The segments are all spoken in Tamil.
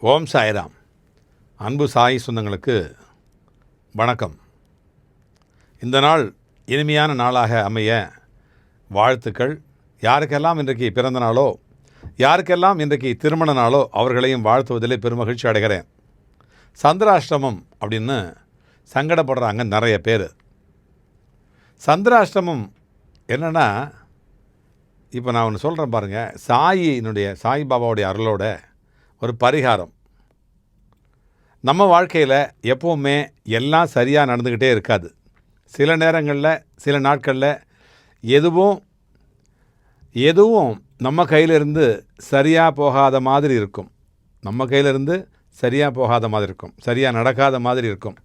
ஓம் சாய்ராம். அன்பு சாய் சொந்தங்களுக்கு வணக்கம். இந்த நாள் இனிமையான நாளாக அமைய வாழ்த்துக்கள். யாருக்கெல்லாம் இன்றைக்கு பிறந்த நாளோ யாருக்கெல்லாம் இன்றைக்கு திருமண நாளோ அவர்களையும் வாழ்த்துவதிலே பெருமகிழ்ச்சி அடைகிறேன். சந்திராஷ்டமம் அப்படின்னு சங்கடப்படுறாங்க நிறைய பேர். சந்திராஷ்டமம் என்னென்னா இப்போ நான் ஒன்று சொல்கிறேன் பாருங்கள் சாயினுடைய சாய்பாபாவுடைய அருளோட ஒரு பரிகாரம். நம்ம வாழ்க்கையில் எப்போவுமே எல்லாம் சரியாக நடந்துக்கிட்டே இருக்காது. சில நேரங்களில் சில நாட்களில் எதுவும் எதுவும் நம்ம கையிலிருந்து சரியாக போகாத மாதிரி இருக்கும். நம்ம கையிலிருந்து சரியாக போகாத மாதிரி இருக்கும். சரியாக நடக்காத மாதிரி இருக்கும்.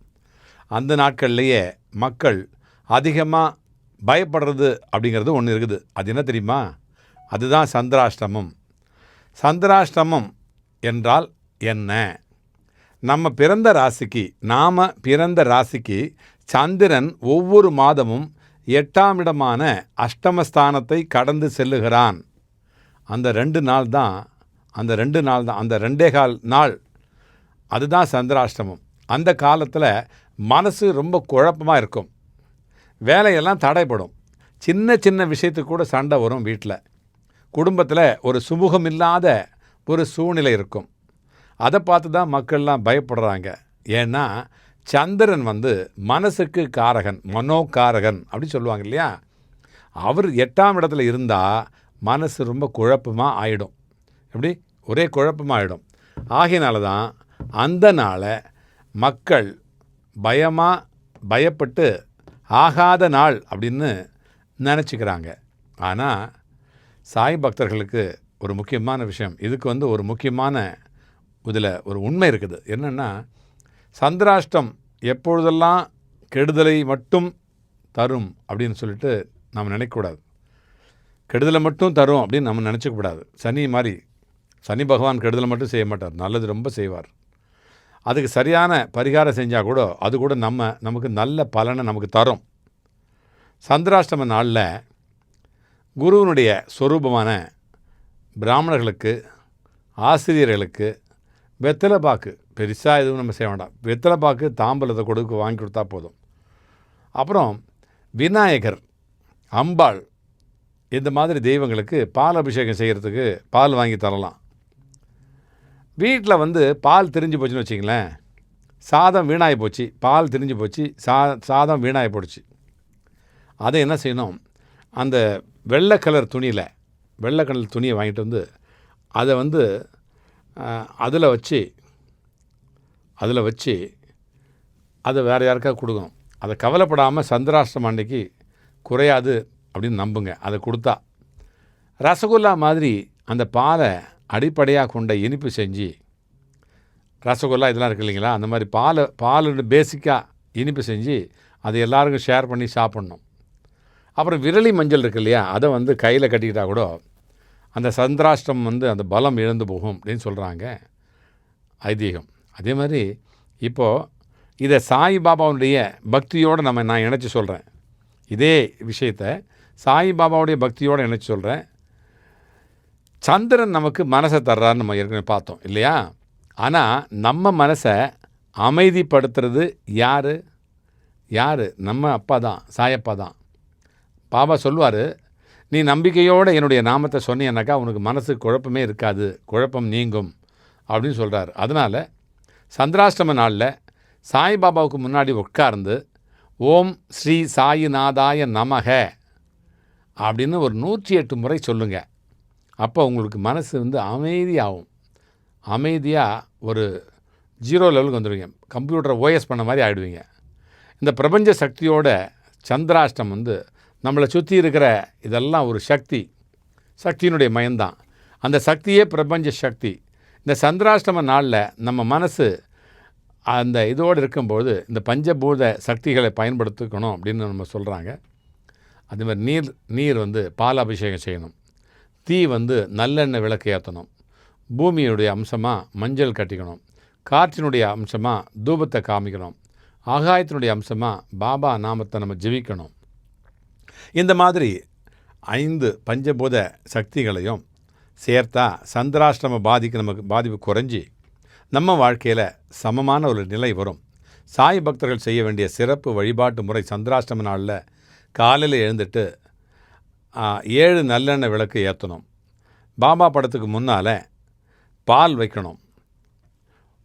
அந்த நாட்கள்லேயே மக்கள் அதிகமாக பயப்படுறது அப்படிங்கிறது ஒன்று இருக்குது. அது என்ன தெரியுமா? அதுதான் சந்திராஷ்டமம். சந்திராஷ்டமம் என்றால் என்ன? நம்ம பிறந்த ராசிக்கு நாம் பிறந்த ராசிக்கு சந்திரன் ஒவ்வொரு மாதமும் எட்டாம் இடமான அஷ்டமஸ்தானத்தை கடந்து செல்லுகிறான். அந்த ரெண்டு நாள் தான் அந்த ரெண்டு நாள் தான் அந்த ரெண்டே கால் நாள். அதுதான் சந்திராஷ்டமம். அந்த காலத்தில் மனசு ரொம்ப குழப்பமாக இருக்கும். வேலையெல்லாம் தடைப்படும் சின்ன சின்ன விஷயத்துக்கு கூட சண்டை வரும் வீட்டில் குடும்பத்தில் ஒரு சுமூகம் இல்லாத ஒரு சூழ்நிலை இருக்கும். அதை பார்த்து தான் மக்கள்லாம் பயப்படுறாங்க. ஏன்னா சந்திரன் வந்து மனசுக்கு காரகன் மனோகாரகன் அப்படின்னு சொல்லுவாங்க இல்லையா? அவர் எட்டாம் இடத்துல இருந்தால் மனசு ரொம்ப குழப்பமாக ஆகிடும் எப்படி? ஒரே குழப்பமாக ஆகிடும் ஆகையினால தான் அந்த நாளை மக்கள் பயமாக பயப்பட்டு ஆகாத நாள் அப்படின்னு நினச்சிக்கிறாங்க. ஆனால் சாய் பக்தர்களுக்கு ஒரு முக்கியமான விஷயம். இதுக்கு வந்து ஒரு முக்கியமான இதில் ஒரு உண்மை இருக்குது. என்னென்னா சந்திராஷ்டம் எப்பொழுதெல்லாம் கெடுதலை மட்டும் தரும் அப்படின்னு சொல்லிட்டு நம்ம நினைக்கக்கூடாது. கெடுதலை மட்டும் தரும் அப்படின்னு நம்ம நினச்சிக்கூடாது சனி மாதிரி சனி பகவான் கெடுதலை மட்டும் செய்ய மாட்டார். நல்லது ரொம்ப செய்வார். அதுக்கு சரியான பரிகாரம் செஞ்சால் கூட அது கூட நம்ம நமக்கு நல்ல பலனை நமக்கு தரும். சந்திராஷ்டம நாளில் குருவினுடைய சொரூபமான பிராமணர்களுக்கு ஆசிரியர்களுக்கு வெத்தலை பாக்கு பெருசாக எதுவும் நம்ம செய்ய வேண்டாம். வெத்தலை பாக்கு தாம்பலத்தை கொடுக்க வாங்கி கொடுத்தா போதும். அப்புறம் விநாயகர் அம்பாள் இந்த மாதிரி தெய்வங்களுக்கு பால் அபிஷேகம் செய்கிறதுக்கு பால் வாங்கி தரலாம். வீட்டில் வந்து பால் திரிஞ்சு போச்சுன்னு வச்சிங்களேன் சாதம் வீணாகி போச்சு. பால் திரிஞ்சு போச்சு. சா சாதம் வீணாகி போடுச்சு. அதை என்ன செய்யணும்? அந்த வெள்ளை கலர் துணியில் வெள்ளைக்கடல் துணியை வாங்கிட்டு வந்து அதை வந்து அதில் வச்சு அதில் வச்சு அதை வேறு யாருக்காவது கொடுக்கணும். அதை கவலைப்படாமல் சந்திராஷ்டிரம் அன்னைக்கு குறையாது அப்படின்னு நம்புங்க. அதை கொடுத்தா ரசகுல்லா மாதிரி அந்த பாலை அடிப்படையாக கொண்ட இனிப்பு செஞ்சு ரசகுல்லா இதெல்லாம் இருக்கு இல்லைங்களா? அந்த மாதிரி பாலை பால் பேசிக்காக இனிப்பு செஞ்சு அதை எல்லாருக்கும் ஷேர் பண்ணி சாப்பிட்ணும். அப்புறம் விரலி மஞ்சள் இருக்கு இல்லையா? அதை வந்து கையில் கட்டிக்கிட்டால் கூட அந்த சந்திராஷ்டம் வந்து அந்த பலம் இழந்து போகும் அப்படின்னு சொல்கிறாங்க ஐதீகம். அதே மாதிரி இப்போது இதை சாய்பாபாவுடைய பக்தியோடு நம்ம நான் இணைச்சி சொல்கிறேன் இதே விஷயத்தை சாய்பாபாவுடைய பக்தியோடு இணைச்சி சொல்கிறேன் சந்திரன் நமக்கு மனசை தர்றான்னு நம்ம ஏற்கனவே பார்த்தோம் இல்லையா? ஆனால் நம்ம மனசை அமைதிப்படுத்துறது யார்? யார்? நம்ம அப்பா தான் சாயப்பா தான். பாபா சொல்லுவார் நீ நம்பிக்கையோடு என்னுடைய நாமத்தை சொன்னீன்னாக்கா உனக்கு மனசு குழப்பமே இருக்காது. குழப்பம் நீங்கும் அப்படின்னு சொல்கிறார் அதனால் சந்திராஷ்டம நாளில் சாய்பாபாவுக்கு முன்னாடி உட்கார்ந்து ஓம் ஸ்ரீ சாயிநாதாய நமக அப்படின்னு ஒரு நூற்றி எட்டு முறை சொல்லுங்கள் அப்போ உங்களுக்கு மனசு வந்து அமைதியாகும். அமைதியாக ஒரு ஜீரோ லெவலுக்கு வந்துடுவீங்க கம்ப்யூட்டரை ஓஎஸ் பண்ண மாதிரி ஆகிடுவீங்க இந்த பிரபஞ்ச சக்தியோட சந்திராஷ்டம் வந்து நம்மளை சுற்றி இருக்கிற இதெல்லாம் ஒரு சக்தி. சக்தியினுடைய மயம்தான். அந்த சக்தியே பிரபஞ்ச சக்தி. இந்த சந்திராஷ்டம நாளில் நம்ம மனசு அந்த இதோடு இருக்கும்போது இந்த பஞ்சபூத சக்திகளை பயன்படுத்திக்கணும் அப்படின்னு நம்ம சொல்கிறாங்க அதுமாதிரி நீர் நீர் வந்து பால் அபிஷேகம் செய்யணும். தீ வந்து நல்லெண்ணெய் விளக்கு ஏற்றணும் பூமியுடைய அம்சமாக மஞ்சள் கட்டிக்கணும். காற்றினுடைய அம்சமாக தூபத்தை காமிக்கணும். ஆகாயத்தினுடைய அம்சமாக பாபா நாமத்தை நம்ம ஜெபிக்கணும் இந்த மாதிரி ஐந்து பஞ்சபூத சக்திகளையும் சேர்த்தா சந்திராஷ்டிரம பாதிக்கு நமக்கு பாதிப்பு குறைஞ்சி நம்ம வாழ்க்கையில் சமமான ஒரு நிலை வரும். சாய் பக்தர்கள் செய்ய வேண்டிய சிறப்பு வழிபாட்டு முறை சந்திராஷ்டம நாளில் காலையில் எழுந்துட்டு ஏழு நல்லெண்ணெய் விளக்கு ஏற்றணும் பாபா படத்துக்கு முன்னால் பால் வைக்கணும்.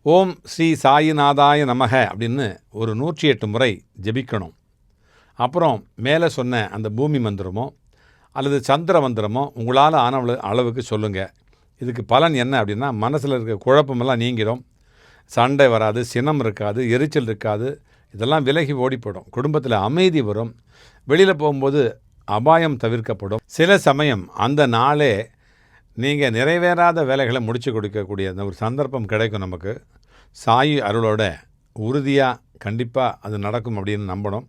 ஓம் ஸ்ரீ சாயிநாதாய நமக அப்படின்னு ஒரு நூற்றி எட்டு முறை ஜெபிக்கணும். அப்புறம் மேலே சொன்ன அந்த பூமி மந்திரமோ அல்லது சந்திர மந்திரமோ உங்களால் ஆன அளவுக்கு சொல்லுங்கள் இதுக்கு பலன் என்ன அப்படின்னா மனசில் இருக்க குழப்பமெல்லாம் நீங்கிடும். சண்டை வராது சினம் இருக்காது எரிச்சல் இருக்காது. இதெல்லாம் விலகி ஓடி போயிடும் குடும்பத்தில் அமைதி வரும். வெளியில் போகும்போது அபாயம் தவிர்க்கப்படும். சில சமயம் அந்த நாளே நீங்கள் நிறைவேறாத வேலைகளை முடிச்சு கொடுக்கக்கூடிய அந்த ஒரு சந்தர்ப்பம் கிடைக்கும் நமக்கு. சாயி அருளோட உறுதியாக கண்டிப்பாக அது நடக்கும் அப்படின்னு நம்பணும்.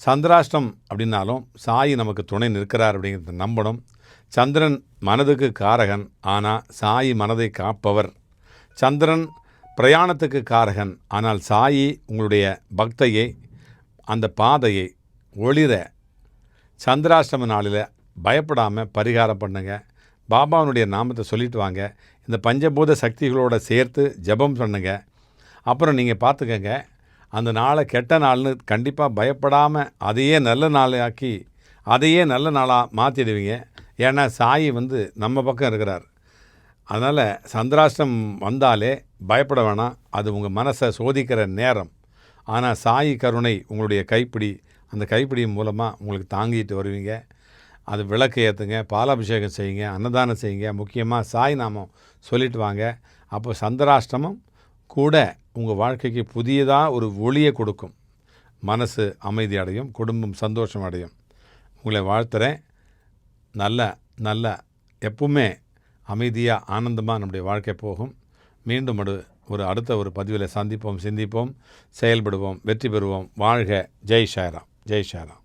சந்திராஷ்டம் அப்படின்னாலும் சாயி நமக்கு துணை நிற்கிறார் அப்படிங்கிறத நம்பணும். சந்திரன் மனதுக்கு காரகன் ஆனால் சாயி மனதை காப்பவர். சந்திரன் பிரயாணத்துக்கு காரகன் ஆனால் சாயி உங்களுடைய பக்தையை அந்த பாதையை ஒளிர. சந்திராஷ்டம நாளில் பயப்படாமல் பரிகாரம் பண்ணுங்க. பாபாவுடைய நாமத்தை சொல்லிட்டு வாங்க. இந்த பஞ்சபூத சக்திகளோட சேர்த்து ஜெபம் பண்ணுங்க. அப்புறம் நீங்கள் பார்த்துக்கங்க. அந்த நாளை கெட்ட நாள்னு கண்டிப்பாக பயப்படாமல் அதையே நல்ல நாளாக்கி அதையே நல்ல நாளாக மாற்றிடுவீங்க ஏன்னா சாயி வந்து நம்ம பக்கம் இருக்கிறார். அதனால் சந்திராஷ்டம் வந்தாலே பயப்பட வேணாம். அது உங்கள் மனசை சோதிக்கிற நேரம். ஆனால் சாயி கருணை உங்களுடைய கைப்பிடி. அந்த கைப்பிடி மூலமாக உங்களுக்கு தாங்கிட்டு வருவீங்க. அது விளக்கு ஏற்றுங்க பாலாபிஷேகம் செய்யுங்க அன்னதானம் செய்யுங்க. முக்கியமாக சாய் நாமம் சொல்லிட்டு வாங்க. அப்போ சந்திராஷ்டமம் கூட உங்கள் வாழ்க்கைக்கு புதியதாக ஒரு ஒளியை கொடுக்கும். மனசு அமைதி அடையும் குடும்பம் சந்தோஷம் அடையும். உங்களை வாழ்த்துறேன். நல்ல நல்ல எப்பவுமே அமைதியாக ஆனந்தமாக நம்முடைய வாழ்க்கை போகும். மீண்டும் ஒரு ஒரு அடுத்த ஒரு பதிவில் சந்திப்போம் சிந்திப்போம் செயல்படுவோம் வெற்றி பெறுவோம். வாழ்க. ஜெய் ஷாராம் ஜெய் ஷாராம்